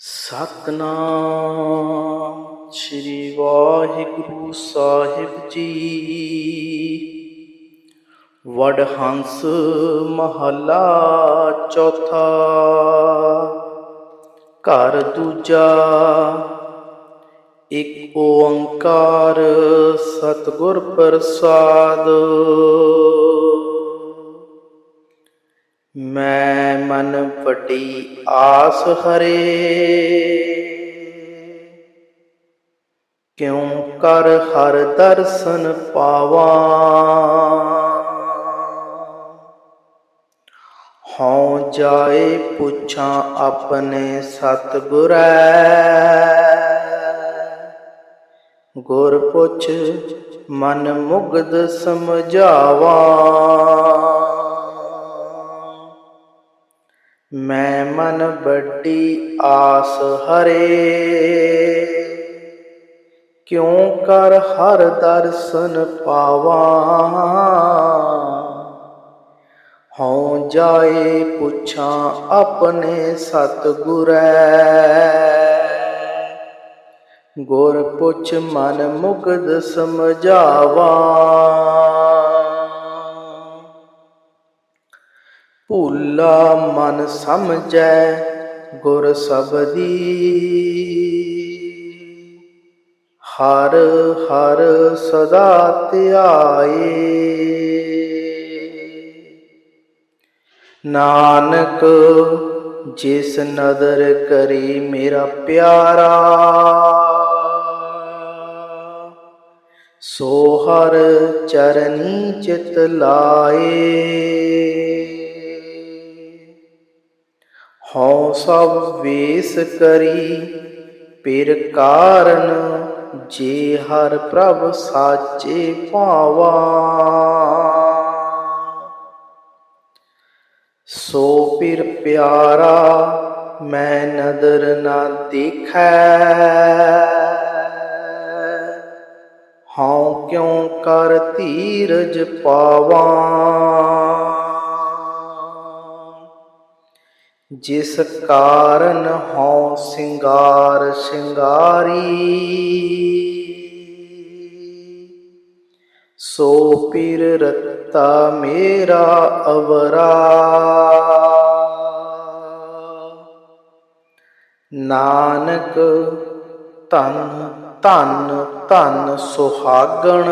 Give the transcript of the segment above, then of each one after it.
ਸਤਨਾਮ। ਸ੍ਰੀ ਵਾਹਿਗੁਰੂ ਸਾਹਿਬ ਜੀ। ਵਡ ਹੰਸ ਮਹੱਲਾ ਚੌਥਾ। ਘਰ ਦੂਜਾ। ਇੱਕ ਓੰਕਾਰ ਸਤਿਗੁਰ ਪ੍ਰਸਾਦ। ਮੈਂ ਮਨ ਵੱਡੀ ਆਸ ਹਰੇ। ਕਿਉ ਕਰ ਹਰ ਦਰਸ਼ਨ ਪਾਵਾਂ? ਹਉ ਜਾਏ ਪੁੱਛਾਂ ਆਪਣੇ ਸਤਿਗੁਰੈ। ਗੁਰ ਪੁੱਛ ਮਨ ਮੁਗਦ ਸਮਝਾਵਾਂ। ਮੈਂ ਮਨ ਵੱਡੀ ਆਸ ਹਰੇ। ਕਿਉਂ ਕਰ ਹਰ ਦਰਸ਼ਨ ਪਾਵਾਂ? ਹਉ ਜਾਏ ਪੁੱਛਾਂ ਆਪਣੇ ਸਤਿਗੁਰੈ। ਗੁਰ ਪੁੱਛ ਮਨ ਮੁਕਦ ਸਮਝਾਵਾਂ। ਭੂਲਾ ਮਨ ਸਮਝੈ ਗੁਰ ਸਬਦੀ। ਹਰ ਹਰ ਸਦਾ ਧਿਆਏ। ਨਾਨਕ, ਜਿਸ ਨਦਰ ਕਰੀ ਮੇਰਾ ਪਿਆਰਾ, ਸੋ ਹਰ ਚਰਨੀ ਚਿਤ ਲਾਏ। ਹਉ ਸਭ ਵੇਸ ਕਰੀ, ਪਿਰ ਕਾਰਨ ਜੇ ਹਰ ਪ੍ਰਭ ਸਾਚੇ ਭਾਵਾ। ਸੋ ਪਿਰ ਪਿਆਰਾ, ਮੈਂ ਨਦਰ ਨਾ ਦੇਖੈ। ਹਉ ਕਿਉ ਕਰ ਧੀਰਜ ਪਾਵਾਂ। ਜਿਸ ਕਾਰਨ ਹਉ ਸਿੰਗਾਰ ਸਿੰਗਾਰੀ, ਸੋ ਪੀਰ ਰਤਾ ਮੇਰਾ ਅਵਰਾ। ਨਾਨਕ ਧਨ ਧਨ ਧੰਨ ਸੁਹਾਗਣ।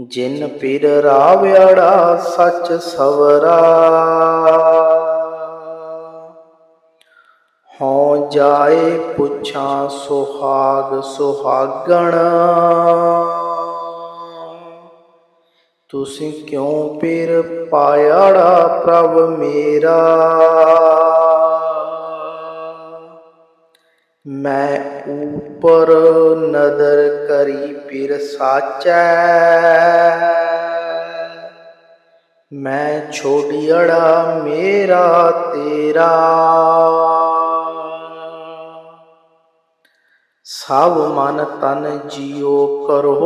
ਜਿਨ ਪੀਰ ਰਾਵਿਆੜਾ ਸੱਚ ਸਵਰਾ। ਹਉ ਜਾਏ ਪੁੱਛਾਂ ਸੁਹਾਗ ਸੁਹਾਗਣ। ਤੁਸੀਂ ਕਿਉਂ ਪੀਰ ਪਾਇਆੜਾ ਪ੍ਰਭ ਮੇਰਾ। ਮੈਂ ਉਪਰ ਨਦਰ ਕਰੀ ਫਿਰ ਸਾਚੈ। ਮੈਂ ਛੋੜੀੜਾ ਮੇਰਾ ਤੇਰਾ। ਸਭ ਮਨ ਤਨ ਜੀਉ ਕਰੋ,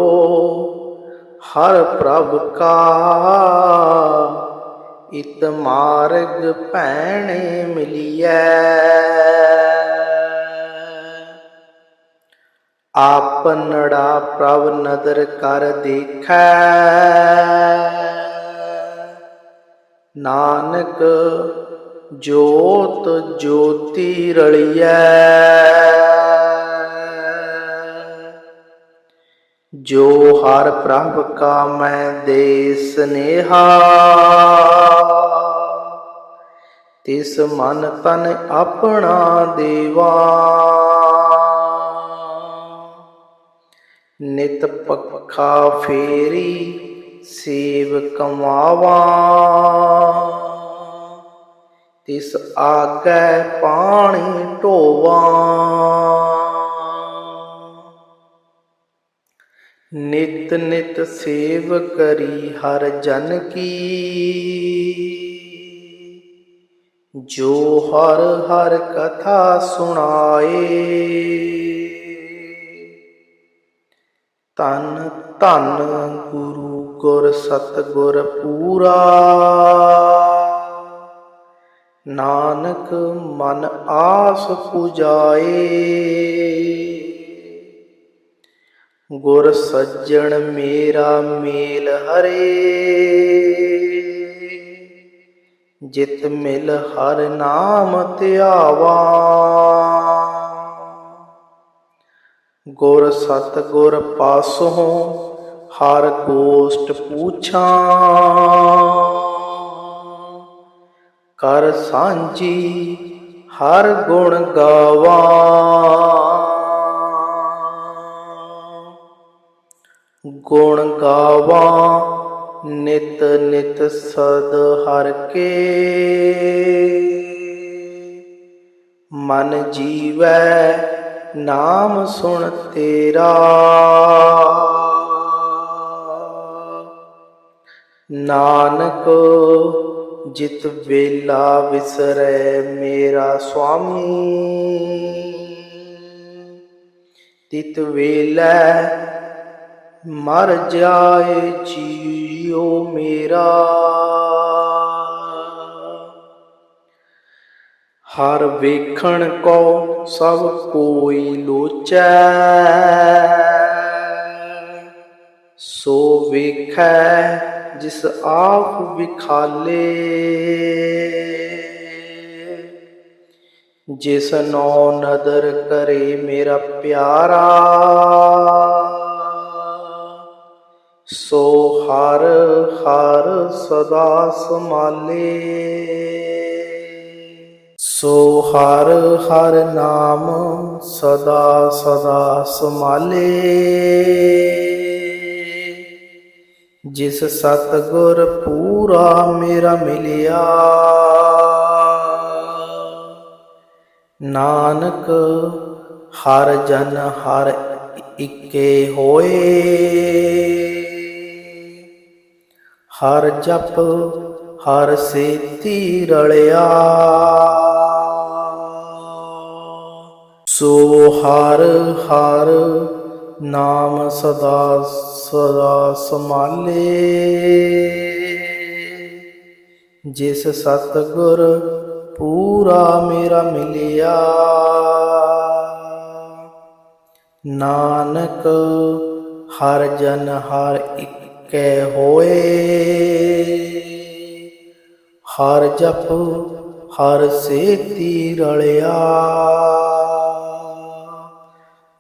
ਹਰ ਪ੍ਰਭ ਕਾ। ਇਤ ਮਾਰਗ ਭੈਣੇ ਮਿਲਿਐ। ਆਪਨੜਾ ਪ੍ਰਭ ਨਦਰ ਕਰ ਦੇਖੈ। ਨਾਨਕ ਜੋਤ ਜੋਤੀ ਰਲਿਐ। ਜੋ ਹਰ ਪ੍ਰਭ ਕਾ ਮੈਂ ਦੇ ਸਨੇਹਾ, ਤਿਸ ਮਨ ਤਨ ਆਪਣਾ ਦੇਵਾ। ਨਿਤ ਪੱਖਾ ਫੇਰੀ ਸੇਵ ਕਮਾਵਾ। ਤਿਸ ਆਗੈ ਪਾਣੀ ਢੋਵਾ। ਨਿਤ ਨਿਤ ਸੇਵ ਕਰੀ ਹਰ ਜਨ ਕੀ। ਜੋ ਹਰ ਹਰ ਕਥਾ ਸੁਣਾਏ। ਤਨ ਧਨ ਗੁਰੂ ਗੁਰ ਸਤਗੁਰ ਪੂਰਾ। ਨਾਨਕ ਮਨ ਆਸ ਪੁਜਾਏ। ਗੁਰ ਸੱਜਣ ਮੇਰਾ ਮੇਲ ਹਰੇ। ਜਿਤ ਮਿਲ ਹਰ ਨਾਮ ਧਿਆਵਾ। ਗੁਰ ਸਤ ਗੁਰ ਪਾਸੋਂ ਹਰ ਗੋਸ਼ਟ ਪੂਛਾਂ। ਕਰ ਸਾਂਝੀ ਹਰ ਗੁਣ ਗਾਵਾਂ। ਗੁਣ ਗਾਵਾਂ ਨਿਤ ਨਿਤ ਸਦ ਹਰ ਕੇ। ਮਨ ਜੀਵੈ ਨਾਮ ਸੁਣ ਤੇਰਾ। ਨਾਨਕ, ਜਿਤ ਵੇਲਾ ਵਿਸਰੈ ਮੇਰਾ ਸੁਆਮੀ। ਤਿਤ ਵੇਲੇ ਮਰ ਜਾਏ ਜੀਉ ਮੇਰਾ। ਹਰ ਵੇਖਣ ਕੋ ਸਭ ਕੋਈ ਲੋਚੈ। ਸੋ ਵੇਖੈ ਜਿਸ ਆਪ ਵਿਖਾਲੇ। ਜਿਸ ਨੋ ਨਦਰ ਕਰੇ ਮੇਰਾ ਪਿਆਰਾ। ਸੋ ਹਰ ਹਰ ਸਦਾ ਸਮਾਲੇ ਸੋ ਹਰ ਹਰ ਨਾਮ ਸਦਾ ਸਦਾ ਸਮਾਲੇ ਜਿਸ ਸਤਗੁਰ ਪੂਰਾ ਮੇਰਾ ਮਿਲਿਆ, ਨਾਨਕ ਹਰ ਜਨ ਹਰ ਇੱਕੇ ਹੋਏ। ਹਰ ਜਪ, ਹਰ ਸੇਤੀ ਰਲਿਆ। ਸੋ ਹਰ ਹਰ ਨਾਮ ਸਦਾ ਸਦਾ ਸਮਾਲੇ। ਜਿਸ ਸਤਗੁਰ ਪੂਰਾ ਮੇਰਾ ਮਿਲਿਆ, ਨਾਨਕ ਹਰ ਜਨ ਹਰ ਇੱਕੇ ਹੋਏ। ਹਰ ਜਪ, ਹਰ ਸੇਤੀ ਰਲਿਆ।